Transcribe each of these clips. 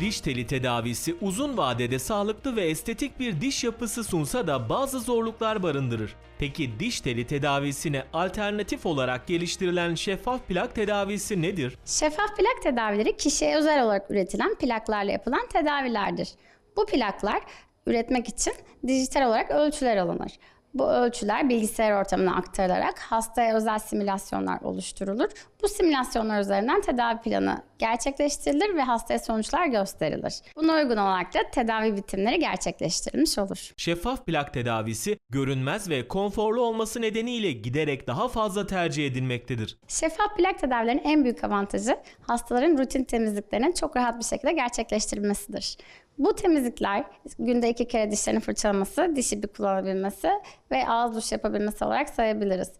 Diş teli tedavisi uzun vadede sağlıklı ve estetik bir diş yapısı sunsa da bazı zorluklar barındırır. Peki diş teli tedavisine alternatif olarak geliştirilen şeffaf plak tedavisi nedir? Şeffaf plak tedavileri kişiye özel olarak üretilen plaklarla yapılan tedavilerdir. Bu plaklar üretmek için dijital olarak ölçüler alınır. Bu ölçüler bilgisayar ortamına aktarılarak hastaya özel simülasyonlar oluşturulur. Bu simülasyonlar üzerinden tedavi planı gerçekleştirilir ve hastaya sonuçlar gösterilir. Buna uygun olarak da tedavi bitimleri gerçekleştirilmiş olur. Şeffaf plak tedavisi görünmez ve konforlu olması nedeniyle giderek daha fazla tercih edilmektedir. Şeffaf plak tedavilerinin en büyük avantajı hastaların rutin temizliklerinin çok rahat bir şekilde gerçekleştirilmesidir. Bu temizlikler günde iki kere dişlerini fırçalaması, diş ipi kullanabilmesi ve ağız duş yapabilmesi olarak sayabiliriz.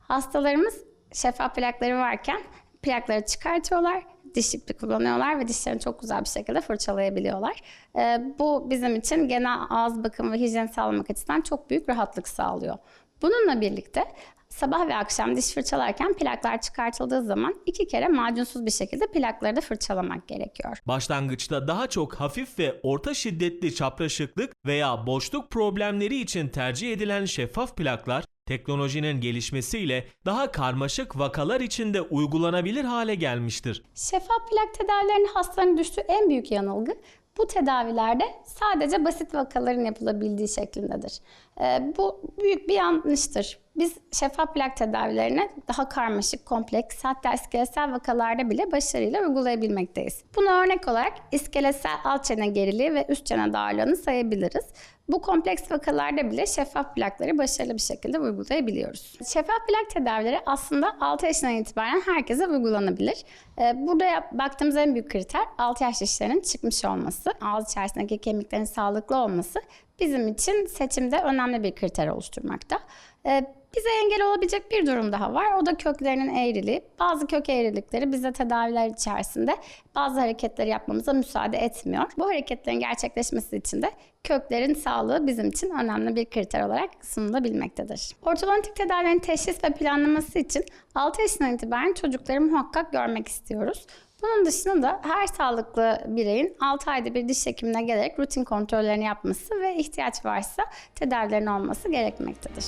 Hastalarımız şeffaf plakları varken plakları çıkartıyorlar, diş ipi kullanıyorlar ve dişlerini çok güzel bir şekilde fırçalayabiliyorlar. Ee, bu bizim için genel ağız bakımı ve hijyen sağlamak açısından çok büyük rahatlık sağlıyor. Bununla birlikte sabah ve akşam diş fırçalarken plaklar çıkartıldığı zaman iki kere macunsuz bir şekilde plakları da fırçalamak gerekiyor. Başlangıçta daha çok hafif ve orta şiddetli çapraşıklık veya boşluk problemleri için tercih edilen şeffaf plaklar teknolojinin gelişmesiyle daha karmaşık vakalar içinde uygulanabilir hale gelmiştir. Şeffaf plak tedavilerinin hastaların düştüğü en büyük yanılgı bu tedavilerde sadece basit vakaların yapılabildiği şeklindedir. Ee, bu büyük bir yanlıştır. Biz şeffaf plak tedavilerini daha karmaşık, kompleks, hatta iskeletsel vakalarda bile başarıyla uygulayabilmekteyiz. Buna örnek olarak iskeletsel alt çene geriliği ve üst çene darlığını sayabiliriz. Bu kompleks vakalarda bile şeffaf plakları başarılı bir şekilde uygulayabiliyoruz. Şeffaf plak tedavileri aslında 6 yaşından itibaren herkese uygulanabilir. Ee, Burada baktığımız en büyük kriter 6 yaş dişlerinin çıkmış olması, ağız içerisindeki kemiklerin sağlıklı olması bizim için seçimde önemli bir kriter oluşturmakta. Ee, Bize engel olabilecek bir durum daha var. O da köklerinin eğriliği. Bazı kök eğrilikleri bize tedaviler içerisinde bazı hareketleri yapmamıza müsaade etmiyor. Bu hareketlerin gerçekleşmesi için de köklerin sağlığı bizim için önemli bir kriter olarak sunulabilmektedir. Ortodontik tedavilerin teşhis ve planlaması için 6 yaşından itibaren çocukları muhakkak görmek istiyoruz. Bunun dışında da her sağlıklı bireyin 6 ayda bir diş hekimine gelerek rutin kontrollerini yapması ve ihtiyaç varsa tedavilerin olması gerekmektedir.